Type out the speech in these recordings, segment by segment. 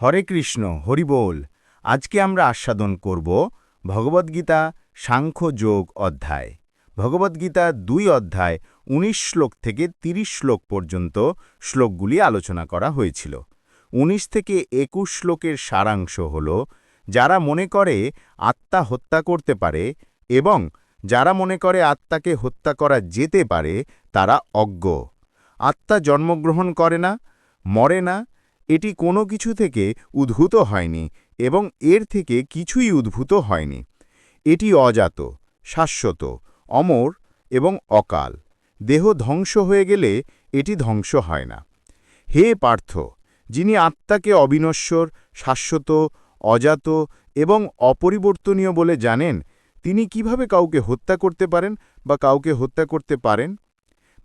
হরে কৃষ্ণ হরিবোল আজকে আমরা আস্বাদন করব ভগবদ্গীতা সাংখ্য যোগ অধ্যায়। ভগবদ্গীতা দুই অধ্যায় ১৯ শ্লোক থেকে ৩০ শ্লোক পর্যন্ত শ্লোকগুলি আলোচনা করা হয়েছিল। ১৯ থেকে ২১ শ্লোকের সারাংশ হল, যারা মনে করে আত্মা হত্যা করতে পারে এবং যারা মনে করে আত্মাকে হত্যা করা যেতে পারে, তারা অজ্ঞ। আত্মা জন্মগ্রহণ করে না, মরে না এটি কোনো কিছু থেকে উদ্ভূত হয়নি এবং এর থেকে কিছুই উদ্ভূত হয়নি। এটি অজাত, শাশ্বত, অমর এবং অকাল। দেহ ধ্বংস হয়ে গেলে এটি ধ্বংস হয় না। হে পার্থ, যিনি আত্মাকে অবিনশ্বর, শাশ্বত, অজাত এবং অপরিবর্তনীয় বলে জানেন, তিনি কীভাবে কাউকে হত্যা করতে পারেন বা কাউকে হত্যা করতে পারেন?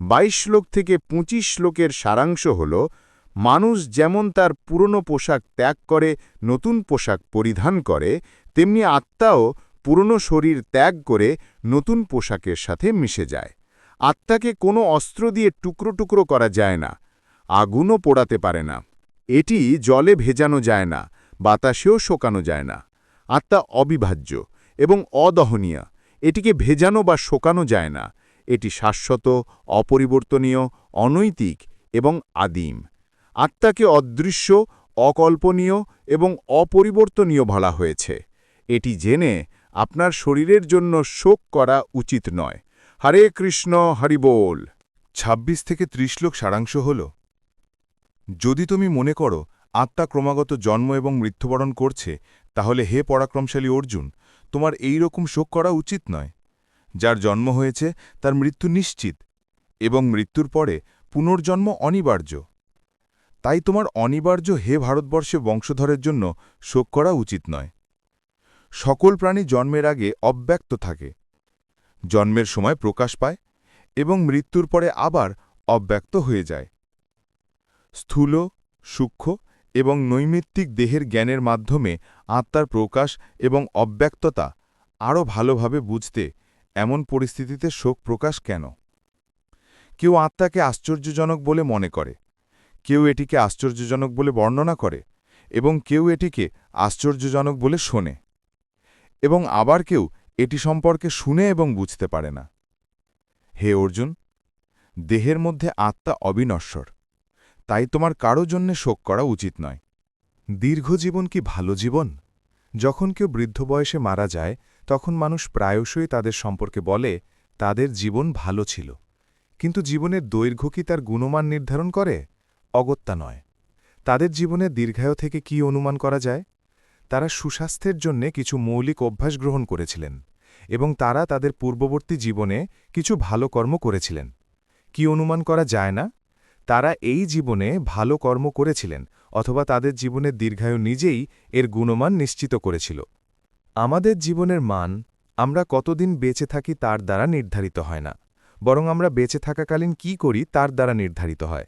বাইশ শ্লোক থেকে ২৫ শ্লোকের সারাংশ হল মানুষ যেমন তার পুরনো পোশাক ত্যাগ করে, নতুন পোশাক পরিধান করে, তেমনি আত্মাও পুরনো শরীর ত্যাগ করে নতুন পোশাকের সাথে মিশে যায়। আত্মাকে কোনো অস্ত্র দিয়ে টুকরো টুকরো করা যায় না, আগুনও পোড়াতে পারে না। এটি জলে ভেজানো যায় না, বাতাসেও শোকানো যায় না। আত্মা অবিভাজ্য এবং অদহনীয়, এটিকে ভেজানো বা শোকানো যায় না। এটি শাশ্বত, অপরিবর্তনীয়, অনৈতিক এবং আদিম। আত্মাকে অদৃশ্য, অকল্পনীয় এবং অপরিবর্তনীয় বলা হয়েছে। এটি জেনে আপনার শরীরের জন্য শোক করা উচিত নয়। হরে কৃষ্ণ হরিবোল ২৬ থেকে ৩০ লোক সারাংশ হল, যদি তুমি মনে করো আত্মা ক্রমাগত জন্ম এবং মৃত্যুবরণ করছে, তাহলে হে পরাক্রমশালী অর্জুন, তোমার এই রকম শোক করা উচিত নয়। যার জন্ম হয়েছে তার মৃত্যু নিশ্চিত এবং মৃত্যুর পরে পুনর্জন্ম অনিবার্য। তাই তোমার অনিবার্য হে ভারতবর্ষে বংশধরের জন্য শোক করা উচিত নয়। সকল প্রাণী জন্মের আগে অব্যক্ত থাকে। জন্মের সময় প্রকাশ পায় এবং মৃত্যুর পরে আবার অব্যক্ত হয়ে যায়। স্থূল, সূক্ষ্ম এবং নৈমিত্তিক দেহের জ্ঞানের মাধ্যমে আত্মার প্রকাশ এবং অব্যক্ততা আরও ভালোভাবে বুঝতে এমন পরিস্থিতিতে শোক প্রকাশ কেন? কেউ আত্মাকে আশ্চর্যজনক বলে মনে করে। কেউ এটিকে আশ্চর্যজনক বলে বর্ণনা করে এবং কেউ এটিকে আশ্চর্যজনক বলে শোনে এবং আবার কেউ এটি সম্পর্কে শুনে এবং বুঝতে পারে না। হে অর্জুন, দেহের মধ্যে আত্মা অবিনশ্বর, তাই তোমার কারও জন্যে শোক করা উচিত নয়। দীর্ঘ জীবন কি ভালো জীবন? যখন কেউ বৃদ্ধ বয়সে মারা যায়, তখন মানুষ প্রায়শই তাদের সম্পর্কে বলে, তাদের জীবন ভালো ছিল। কিন্তু জীবনের দৈর্ঘ্য কি তার গুণমান নির্ধারণ করে? অগত্যা নয়। তাদের জীবনে দীর্ঘায়ু থেকে কি অনুমান করা যায়? তারা সুস্বাস্থ্যের জন্যে কিছু মৌলিক অভ্যাস গ্রহণ করেছিলেন এবং তারা তাদের পূর্ববর্তী জীবনে কিছু ভালো কর্ম করেছিলেন। কি অনুমান করা যায় না? তারা এই জীবনে ভালো কর্ম করেছিলেন অথবা তাদের জীবনের দীর্ঘায়ু নিজেই এর গুণমান নিশ্চিত করেছিল। আমাদের জীবনের মান আমরা কতদিন বেঁচে থাকি তার দ্বারা নির্ধারিত হয় না। বরং আমরা বেঁচে থাকাকালীন কি করি তার দ্বারা নির্ধারিত হয়।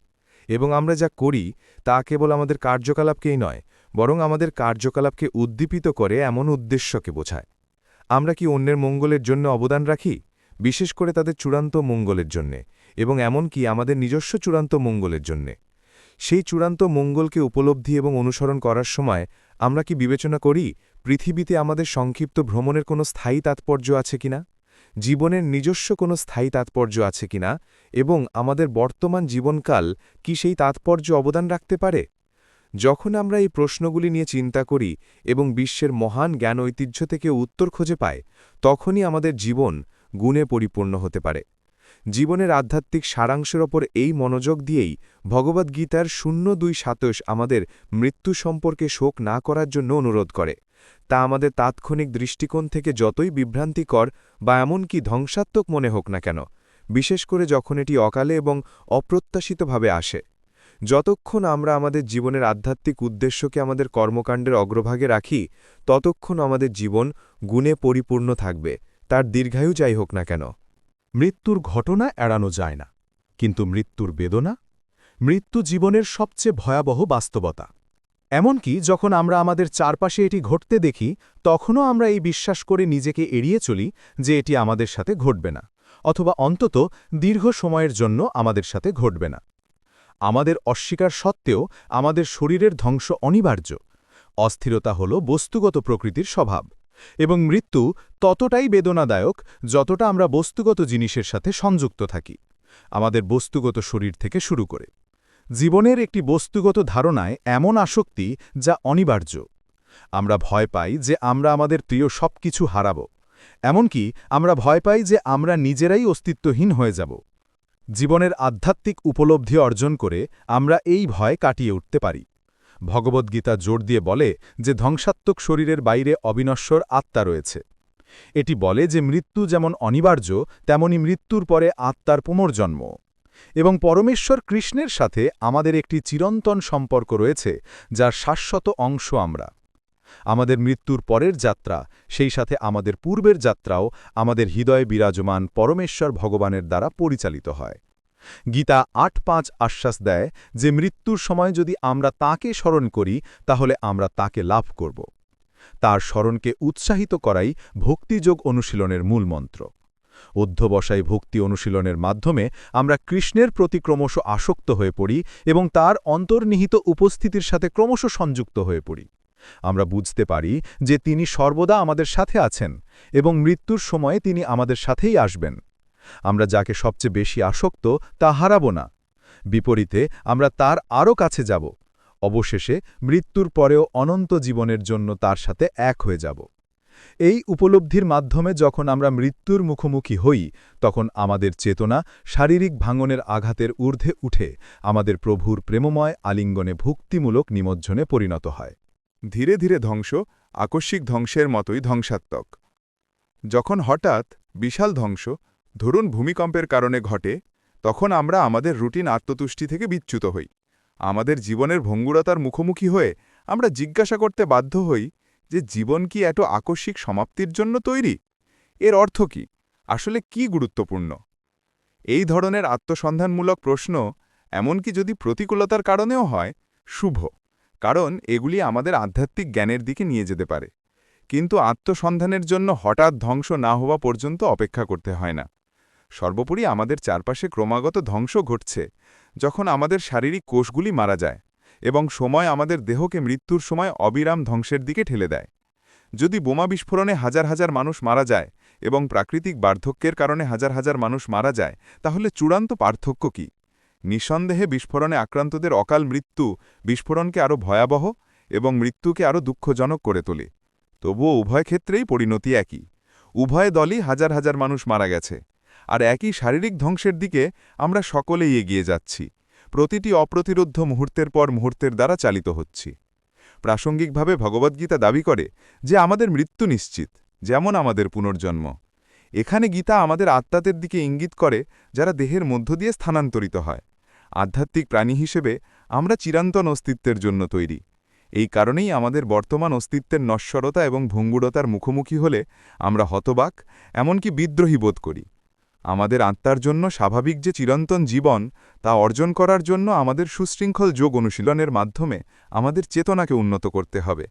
এবং আমরা যা করি তা কেবল আমাদের কার্যকলাপকেই নয়, বরং আমাদের কার্যকলাপকে উদ্দীপিত করে এমন উদ্দেশ্যকে বোঝায়। আমরা কি অন্যের মঙ্গলের জন্য অবদান রাখি? বিশেষ করে তাদের চূড়ান্ত মঙ্গলের জন্যে, এবং এমনকি আমাদের নিজস্ব চূড়ান্ত মঙ্গলের জন্যে। সেই চূড়ান্ত মঙ্গলকে উপলব্ধি এবং অনুসরণ করার সময় আমরা কি বিবেচনা করি পৃথিবীতে আমাদের সংক্ষিপ্ত ভ্রমণের কোনো স্থায়ী তাৎপর্য আছে কিনা? জীবনের নিজস্ব কোনো স্থায়ী তাৎপর্য আছে কিনা এবং আমাদের বর্তমান জীবনকাল কি সেই তাৎপর্য অবদান রাখতে পারে? যখন আমরা এই প্রশ্নগুলি নিয়ে চিন্তা করি এবং বিশ্বের মহান জ্ঞান ঐতিহ্য থেকে উত্তর খুঁজে পাই, তখনই আমাদের জীবন গুণে পরিপূর্ণ হতে পারে। জীবনের আধ্যাত্মিক সারাংশের ওপর এই মনোযোগ দিয়েই ভগবদ্গীতার শূন্য দুই সাতশ আমাদের মৃত্যু সম্পর্কে শোক না করার জন্য অনুরোধ করে। তা আমাদের তাৎক্ষণিক দৃষ্টিকোণ থেকে যতই বিভ্রান্তিকর বা এমনকি ধ্বংসাত্মক মনে হোক না কেন, বিশেষ করে যখন এটি অকালে এবং অপ্রত্যাশিতভাবে আসে। যতক্ষণ আমরা আমাদের জীবনের আধ্যাত্মিক উদ্দেশ্যকে আমাদের কর্মকাণ্ডের অগ্রভাগে রাখি, ততক্ষণ আমাদের জীবন গুণে পরিপূর্ণ থাকবে, তার দীর্ঘায়ু যাই হোক না কেন। মৃত্যুর ঘটনা এড়ানো যায় না, কিন্তু মৃত্যুর বেদনা, মৃত্যু জীবনের সবচেয়ে ভয়াবহ বাস্তবতা। এমনকি যখন আমরা আমাদের চারপাশে এটি ঘটতে দেখি, তখনও আমরা এই বিশ্বাস করে নিজেকে এড়িয়ে চলি যে এটি আমাদের সাথে ঘটবে না, অথবা অন্তত দীর্ঘ সময়ের জন্য আমাদের সাথে ঘটবে না। আমাদের অস্বীকার সত্ত্বেও আমাদের শরীরের ধ্বংস অনিবার্য। অস্থিরতা হল বস্তুগত প্রকৃতির স্বভাব, এবং মৃত্যু ততটাই বেদনাদায়ক যতটা আমরা বস্তুগত জিনিসের সাথে সংযুক্ত থাকি, আমাদের বস্তুগত শরীর থেকে শুরু করে। জীবনের একটি বস্তুগত ধারণায় এমন আসক্তি যা অনিবার্য। আমরা ভয় পাই যে আমরা আমাদের প্রিয় সবকিছু হারাব, এমনকি আমরা ভয় পাই যে আমরা নিজেরাই অস্তিত্বহীন হয়ে যাব। জীবনের আধ্যাত্মিক উপলব্ধি অর্জন করে আমরা এই ভয় কাটিয়ে উঠতে পারি। ভগবদ্গীতা জোর দিয়ে বলে যে ধ্বংসাত্মক শরীরের বাইরে অবিনশ্বর আত্মা রয়েছে। এটি বলে যে মৃত্যু যেমন অনিবার্য, তেমনি মৃত্যুর পরে আত্মার পুনর্জন্ম। এবং পরমেশ্বর কৃষ্ণের সাথে আমাদের একটি চিরন্তন সম্পর্ক রয়েছে, যার শাশ্বত অংশ আমরা। আমাদের মৃত্যুর পরের যাত্রা, সেই সাথে আমাদের পূর্বের যাত্রাও আমাদের হৃদয়ে বিরাজমান পরমেশ্বর ভগবানের দ্বারা পরিচালিত হয়। গীতা আট পাঁচ আশ্বাস দেয় যে মৃত্যুর সময় যদি আমরা তাকে স্মরণ করি, তাহলে আমরা তাকে লাভ করব। তার স্মরণকে উৎসাহিত করাই ভক্তিযোগ অনুশীলনের মূল মন্ত্র। অধ্যবসায় ভক্তি অনুশীলনের মাধ্যমে আমরা কৃষ্ণের প্রতি ক্রমশ আসক্ত হয়ে পড়ি এবং তার অন্তর্নিহিত উপস্থিতির সাথে ক্রমশ সংযুক্ত হয়ে পড়ি। আমরা বুঝতে পারি যে তিনি সর্বদা আমাদের সাথে আছেন এবং মৃত্যুর সময়ে তিনি আমাদের সাথেই আসবেন। আমরা যাকে সবচেয়ে বেশি আসক্ত তা হারাব না। বিপরীতে, আমরা তার আরও কাছে যাব। অবশেষে, মৃত্যুর পরেও অনন্ত জীবনের জন্য তার সাথে এক হয়ে যাব। এই উপলব্ধির মাধ্যমে যখন আমরা মৃত্যুর মুখোমুখি হই, তখন আমাদের চেতনা শারীরিক ভাঙনের আঘাতের ঊর্ধ্বে উঠে আমাদের প্রভুর প্রেমময় আলিঙ্গনে ভুক্তিমূলক নিমজ্জনে পরিণত হয়। ধীরে ধীরে ধ্বংস, আকস্মিক ধ্বংসের মতোই ধ্বংসাত্মক। যখন হঠাৎ বিশাল ধ্বংস, ধরুন ভূমিকম্পের কারণে ঘটে, তখন আমরা আমাদের রুটিন আত্মতুষ্টি থেকে বিচ্যুত হই। আমাদের জীবনের ভঙ্গুরতার মুখোমুখি হয়ে আমরা জিজ্ঞাসা করতে বাধ্য হই যে জীবন কি এত আকস্মিক সমাপ্তির জন্য তৈরি? এর অর্থ কি? আসলে কি গুরুত্বপূর্ণ? এই ধরনের আত্মসন্ধানমূলক প্রশ্ন এমনকি যদি প্রতিকূলতার কারণেও হয়, শুভ। কারণ এগুলি আমাদের আধ্যাত্মিক জ্ঞানের দিকে নিয়ে যেতে পারে। কিন্তু আত্মসন্ধানের জন্য হঠাৎ ধ্বংস না হওয়া পর্যন্ত অপেক্ষা করতে হয় না। সর্বোপরি আমাদের চারপাশে ক্রমাগত ধ্বংস ঘটছে, যখন আমাদের শারীরিক কোষগুলি মারা যায়। এবং সময় আমাদের দেহকে মৃত্যুর সময় অবিরাম ধ্বংসের দিকে ঠেলে দেয়। যদি বোমা বিস্ফোরণে হাজার হাজার মানুষ মারা যায় এবং প্রাকৃতিক বার্ধক্যের কারণে হাজার হাজার মানুষ মারা যায়, তাহলে চূড়ান্ত পার্থক্য কি? নিঃসন্দেহে বিস্ফোরণে আক্রান্তদের অকাল মৃত্যু বিস্ফোরণকে আরও ভয়াবহ এবং মৃত্যুকে আরও দুঃখজনক করে তোলে। তবুও উভয় ক্ষেত্রেই পরিণতি একই। উভয় দলই হাজার হাজার মানুষ মারা গেছে। আর একই শারীরিক ধ্বংসের দিকে আমরা সকলেই এগিয়ে যাচ্ছি। প্রতিটি অপ্রতিরোধ্য মুহূর্তের পর মুহূর্তের দ্বারা চালিত হচ্ছি। প্রাসঙ্গিকভাবে ভগবদ্গীতা দাবি করে যে আমাদের মৃত্যু নিশ্চিত, যেমন আমাদের পুনর্জন্ম। এখানে গীতা আমাদের আত্মাদের দিকে ইঙ্গিত করে যারা দেহের মধ্য দিয়ে স্থানান্তরিত হয়। আধ্যাত্মিক প্রাণী হিসেবে আমরা চিরান্তন অস্তিত্বের জন্য তৈরি। এই কারণেই আমাদের বর্তমান অস্তিত্বের নশ্বরতা এবং ভঙ্গুরতার মুখোমুখি হলে আমরা হতবাক, এমনকি বিদ্রোহী বোধ করি। আমাদের আত্মার জন্য স্বাভাবিক যে চিরন্তন জীবন, তা অর্জন করার জন্য আমাদের সুশৃঙ্খল যোগ অনুশীলনের মাধ্যমে আমাদের চেতনাকে উন্নত করতে হবে।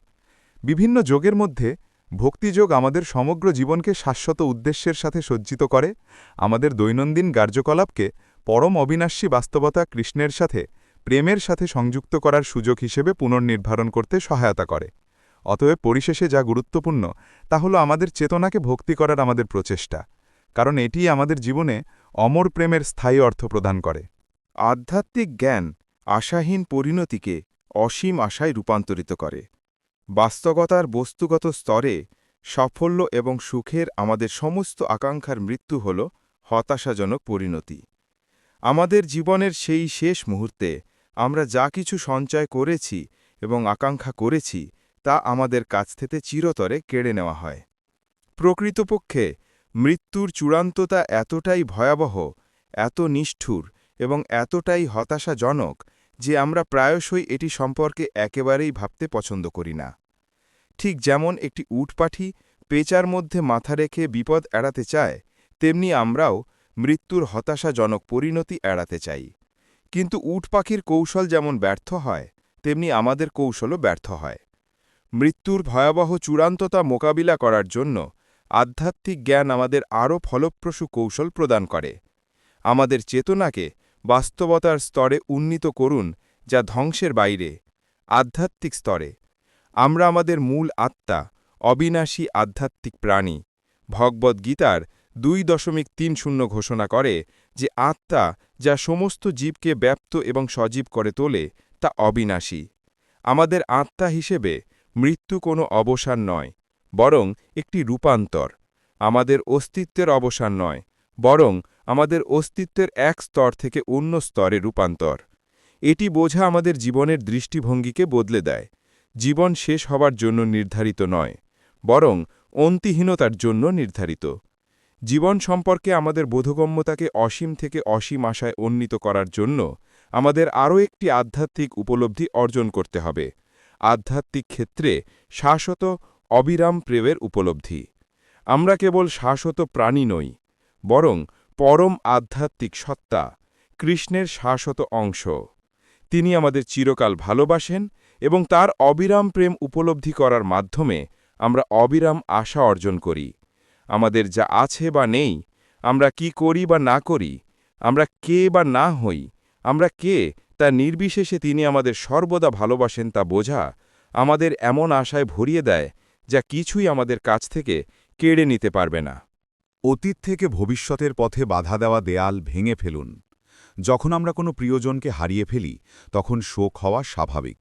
বিভিন্ন যোগের মধ্যে ভক্তিযোগ আমাদের সমগ্র জীবনকে শাশ্বত উদ্দেশ্যের সাথে সজ্জিত করে, আমাদের দৈনন্দিন কার্যকলাপকে পরম অবিনাশী বাস্তবতা কৃষ্ণের সাথে, প্রেমের সাথে সংযুক্ত করার সুযোগ হিসেবে পুনর্নির্ধারণ করতে সহায়তা করে। অতএব পরিশেষে যা গুরুত্বপূর্ণ, তা হল আমাদের চেতনাকে ভক্তি করার আমাদের প্রচেষ্টা। কারণ এটি আমাদের জীবনে অমর প্রেমের স্থায়ী অর্থ প্রদান করে। আধ্যাত্মিক জ্ঞান আশাহীন পরিণতিকে অসীম আশায় রূপান্তরিত করে। বাস্তবতার বস্তুগত স্তরে সাফল্য এবং সুখের আমাদের সমস্ত আকাঙ্ক্ষার মৃত্যু হল হতাশাজনক পরিণতি। আমাদের জীবনের সেই শেষ মুহূর্তে আমরা যা কিছু সঞ্চয় করেছি এবং আকাঙ্ক্ষা করেছি তা আমাদের কাছ থেকে চিরতরে কেড়ে নেওয়া হয়। প্রকৃতপক্ষে মৃত্যুর চূড়ান্ততা এতটাই ভয়াবহ, এত নিষ্ঠুর এবং এতটাই হতাশাজনক যে আমরা প্রায়শই এটি সম্পর্কে একেবারেই ভাবতে পছন্দ করি না। ঠিক যেমন একটি উটপাঠি পেচার মধ্যে মাথা রেখে বিপদ এড়াতে চায়, তেমনি আমরাও মৃত্যুর হতাশাজনক পরিণতি এড়াতে চাই। কিন্তু উট পাখির কৌশল যেমন ব্যর্থ হয়, তেমনি আমাদের কৌশলও ব্যর্থ হয়। মৃত্যুর ভয়াবহ চূড়ান্ততা মোকাবিলা করার জন্য আধ্যাত্মিক জ্ঞান আমাদের আরও ফলপ্রসূ কৌশল প্রদান করে। আমাদের চেতনাকে বাস্তবতার স্তরে উন্নীত করুন যা ধ্বংসের বাইরে, আধ্যাত্মিক স্তরে। আমরা আমাদের মূল আত্মা, অবিনাশী আধ্যাত্মিক প্রাণী ভগবদ্গীতার দুই দশমিক তিন শূন্য ঘোষণা করে যে আত্মা যা সমস্ত জীবকে ব্যাপ্ত এবং সজীব করে তোলে, তা অবিনাশী। আমাদের আত্মা হিসেবে মৃত্যু কোনো অবসান নয়। বরং একটি রূপান্তর। আমাদের অস্তিত্বের অবসান নয়, বরং আমাদের অস্তিত্বের এক স্তর থেকে অন্য স্তরে রূপান্তর। এটি বোঝা আমাদের জীবনের দৃষ্টিভঙ্গিকে বদলে দেয়। জীবন শেষ হবার জন্য নির্ধারিত নয়, বরং অন্তিহীনতার জন্য নির্ধারিত। জীবন সম্পর্কে আমাদের বোধগম্যতাকে অসীম থেকে অসীম আশায় উন্নীত করার জন্য আমাদের আরও একটি আধ্যাত্মিক উপলব্ধি অর্জন করতে হবে। আধ্যাত্মিক ক্ষেত্রে শাশ্বত অবিরাম প্রেমের উপলব্ধি। আমরা কেবল শাশ্বত প্রাণী নই, বরং পরম আধ্যাত্মিক সত্তা, কৃষ্ণের শাশ্বত অংশ। তিনি আমাদের চিরকাল ভালোবাসেন এবং তার অবিরাম প্রেম উপলব্ধি করার মাধ্যমে আমরা অবিরাম আশা অর্জন করি। আমাদের যা আছে বা নেই, আমরা কি করি বা না করি, আমরা কে বা না হই, আমরা কে, তা নির্বিশেষে তিনি আমাদের সর্বদা ভালোবাসেন তা বোঝা আমাদের এমন আশায় ভরিয়ে দেয় যা কিছুই আমাদের কাছ থেকে কেড়ে নিতে পারবে না। অতীত থেকে ভবিষ্যতের পথে বাধা দেওয়া দেয়াল ভেঙে ফেলুন। যখন আমরা কোনো প্রিয়জনকে হারিয়ে ফেলি, তখন শোক হওয়া স্বাভাবিক।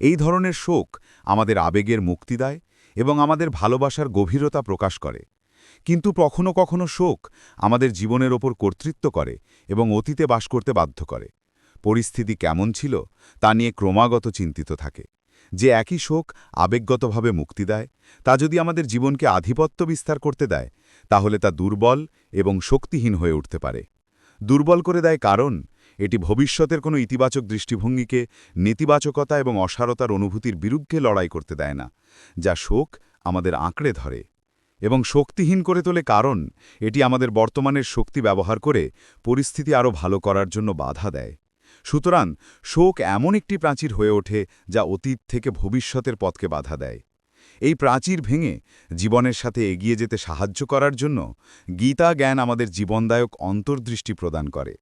এই ধরনের শোক আমাদের আবেগের মুক্তি দেয় এবং আমাদের ভালোবাসার গভীরতা প্রকাশ করে। কিন্তু কখনো কখনো শোক আমাদের জীবনের ওপর কর্তৃত্ব করে এবং অতীতে বাস করতে বাধ্য করে। পরিস্থিতি কেমন ছিল তা নিয়ে ক্রমাগত চিন্তিত থাকে। যে একই শোক আবেগগতভাবে মুক্তি দেয়, তা যদি আমাদের জীবনকে আধিপত্য বিস্তার করতে দেয়, তাহলে তা দুর্বল এবং শক্তিহীন হয়ে উঠতে পারে। দুর্বল করে দেয় কারণ, এটি ভবিষ্যতের কোনো ইতিবাচক দৃষ্টিভঙ্গিকে, নেতিবাচকতা এবং অসারতার অনুভূতির বিরুদ্ধে লড়াই করতে দেয় না, যা শোক আমাদের আঁকড়ে ধরে। এবং শক্তিহীন করে তোলে কারণ, এটি আমাদের বর্তমানের শক্তি ব্যবহার করে পরিস্থিতি আরও ভালো করার জন্য বাধা দেয়। সুতরাং শোক এমন একটি প্রাচীর হয়ে ওঠে যা অতীত থেকে ভবিষ্যতের পথকে বাধা দেয়। এই প্রাচীর ভেঙে জীবনের সাথে এগিয়ে যেতে সাহায্য করার জন্য গীতা জ্ঞান আমাদের জীবনদায়ক অন্তর্দৃষ্টি প্রদান করে।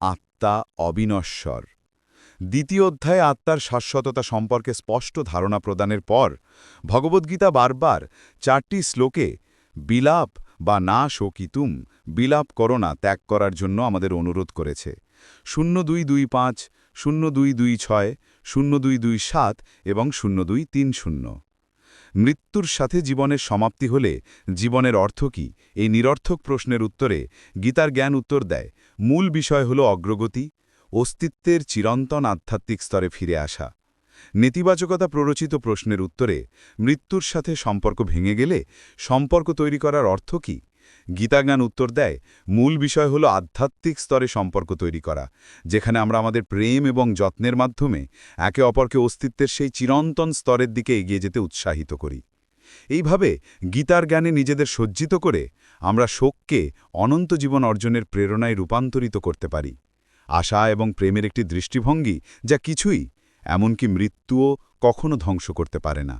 আত্মা অবিনশ্বর। দ্বিতীয় অধ্যায়ে আত্মার শাশ্বততা সম্পর্কে স্পষ্ট ধারণা প্রদানের পর ভগবদ্গীতা বারবার চারটি শ্লোকে বিলাপ বা না শোকিতুম, বিলাপ করোনা ত্যাগ করার জন্য আমাদের অনুরোধ করেছে। শূন্য দুই দুই পাঁচ শূন্য দুই দুই ছয় শূন্য দুই দুই সাত এবং শূন্য দুই তিন শূন্য মৃত্যুর সাথে জীবনের সমাপ্তি হলে জীবনের অর্থ কি? এই নিরর্থক প্রশ্নের উত্তরে গীতার জ্ঞান উত্তর দেয়, মূল বিষয় হল অগ্রগতি, অস্তিত্বের চিরন্তন আধ্যাত্মিক স্তরে ফিরে আসা। নেতিবাচকতা প্ররোচিত প্রশ্নের উত্তরে মৃত্যুর সাথে সম্পর্ক ভেঙে গেলে সম্পর্ক তৈরি করার অর্থ কি? গীতাজ্ঞান উত্তর দেয়, মূল বিষয় হল আধ্যাত্মিক স্তরে সম্পর্ক তৈরি করা, যেখানে আমরা আমাদের প্রেম এবং যত্নের মাধ্যমে একে অপরকে অস্তিত্বের সেই চিরন্তন স্তরের দিকে এগিয়ে যেতে উৎসাহিত করি। এইভাবে গীতার জ্ঞানে নিজেদের সজ্জিত করে আমরা শোককে অনন্ত জীবন অর্জনের প্রেরণায় রূপান্তরিত করতে পারি। আশা এবং প্রেমের একটি দৃষ্টিভঙ্গি যা কিছুই, এমনকি মৃত্যুও কখনো ধ্বংস করতে পারে না।